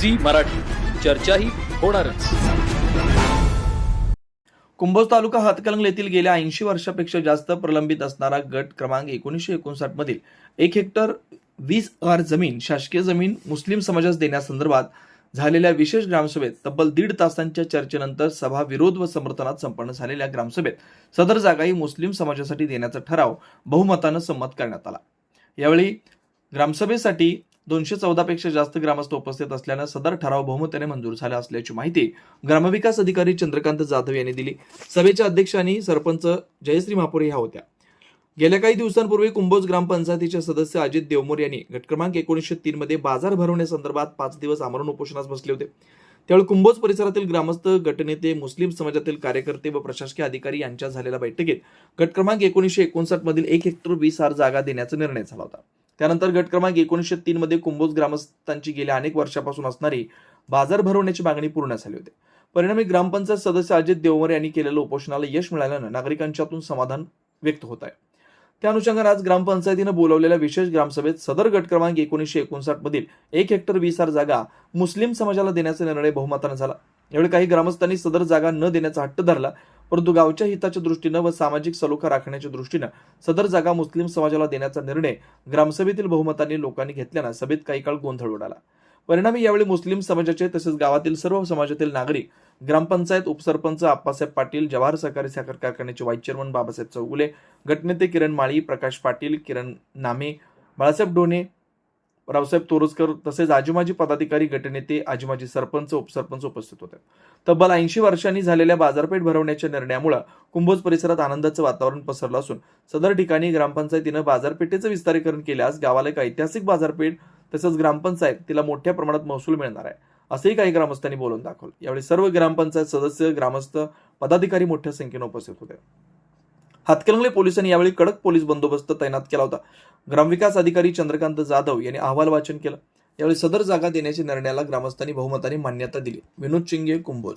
Zee Marathi. चर्चाही होणारच. कुंभोज तालुका हातकलंगल येथील गेल्या ऐंशी वर्षापेक्षा जास्त प्रलंबित असणारा गट क्रमांक एकोणीसशे एकोणसाठ मधील एक हेक्टर वीस आर जमीन शासकीय जमीन मुस्लिम समाजास देण्यासंदर्भात झालेल्या विशेष ग्रामसभेत तब्बल दीड तासांच्या चर्चेनंतर सभा विरोध व समर्थनात संपन्न झालेल्या ग्रामसभेत सदर जागाही मुस्लिम समाजासाठी देण्याचा ठराव बहुमतानं संमत करण्यात आला. यावेळी ग्रामसभेसाठी दोनशे चौदापेक्षा जास्त ग्रामस्थ उपस्थित असल्यानं सदर ठराव बहुमताने मंजूर झाला असल्याची माहिती ग्रामविकास अधिकारी चंद्रकांत जाधव यांनी दिली. सभेच्या अध्यक्ष आणि सरपंच जयश्री महापुरे ह्या होत्या. गेल्या काही दिवसांपूर्वी कुंभोज ग्रामपंचायतीचे सदस्य अजित देवमोर यांनी गट क्रमांक एकोणीसशे तीन मध्ये बाजार भरवण्यासंदर्भात पाच दिवस आमरण उपोषणास बसले होते. त्यावेळी कुंभोज परिसरातील ग्रामस्थ गटनेते मुस्लिम समाजातील कार्यकर्ते व प्रशासकीय अधिकारी यांच्या झालेल्या बैठकीत गट क्रमांक एकोणीसशे एकोणसाठ मधील एक हेक्टर वीस आर जागा देण्याचा निर्णय झाला होता. त्यानंतर गट क्रमांक एकोणीसशे तीन मध्ये कुंभोज ग्रामस्थांची गेल्या अनेक वर्षापासून असणारी बाजार भरवण्याची मागणी पूर्ण झाली होती. परिणामी ग्रामपंचायत सदस्य अजित देवमर यांनी केलेल्या उपोषणाला यश मिळाल्यानं नागरिकांच्यातून समाधान व्यक्त होत आहे. त्या अनुषंगाने आज ग्रामपंचायतीनं बोलावलेल्या विशेष ग्रामसभेत सदर गट क्रमांक एकोणीसशे एकोणसाठ मधील एक हेक्टर वीस आर जागा मुस्लिम समाजाला देण्याचा निर्णय बहुमतानं झाला. यावेळी काही ग्रामस्थांनी सदर जागा न देण्याचा हट्ट धरला. परंतु गावच्या हिताच्या दृष्टीनं व सामाजिक सलोखा राखण्याच्या दृष्टीनं सदर जागा मुस्लिम समाजाला देण्याचा निर्णय ग्रामसभेतील बहुमतांनी लोकांनी घेतल्यानं सभेत काही काळ गोंधळ उडाला. परिणामी यावेळी मुस्लिम समाजाचे तसेच गावातील सर्व समाजातील नागरिक ग्रामपंचायत उपसरपंच आप्पासाहेब पाटील जवाहर सहकारी साखर कारखान्याचे व्हाईस चेअरमन बाबासाहेब चौगुले गटनेते किरण माळी प्रकाश पाटील किरण नामे बाळासाहेब डोणे रावसाहेब तोरसकर तसेच आजीमाजी पदाधिकारी गटनेते आजीमाजी सरपंच उपसरपंच उपस्थित होते. तब्बल ऐंशी वर्षांनी झालेल्या बाजारपेठ भरवण्याच्या निर्णयामुळे कुंभोज परिसरात आनंदाचं वातावरण पसरलं असून सदर ठिकाणी ग्रामपंचायतीनं बाजारपेठेचं विस्तारीकरण केल्यास गावाला एक ऐतिहासिक बाजारपेठ तसंच ग्रामपंचायत तिला मोठ्या प्रमाणात महसूल मिळणार आहे. असंही काही ग्रामस्थांनी बोलून दाखवलं. यावेळी सर्व ग्रामपंचायत सदस्य ग्रामस्थ पदाधिकारी मोठ्या संख्येनं उपस्थित होते. हातकलंगले पोलिसांनी यावेळी कडक पोलीस बंदोबस्त तैनात केला होता. ग्रामविकास अधिकारी चंद्रकांत जाधव यांनी अहवाल वाचन केलं. यावेळी सदर जागा देण्याच्या निर्णयाला ग्रामस्थांनी बहुमताने मान्यता दिली. विनोद चिंगे कुंभोज.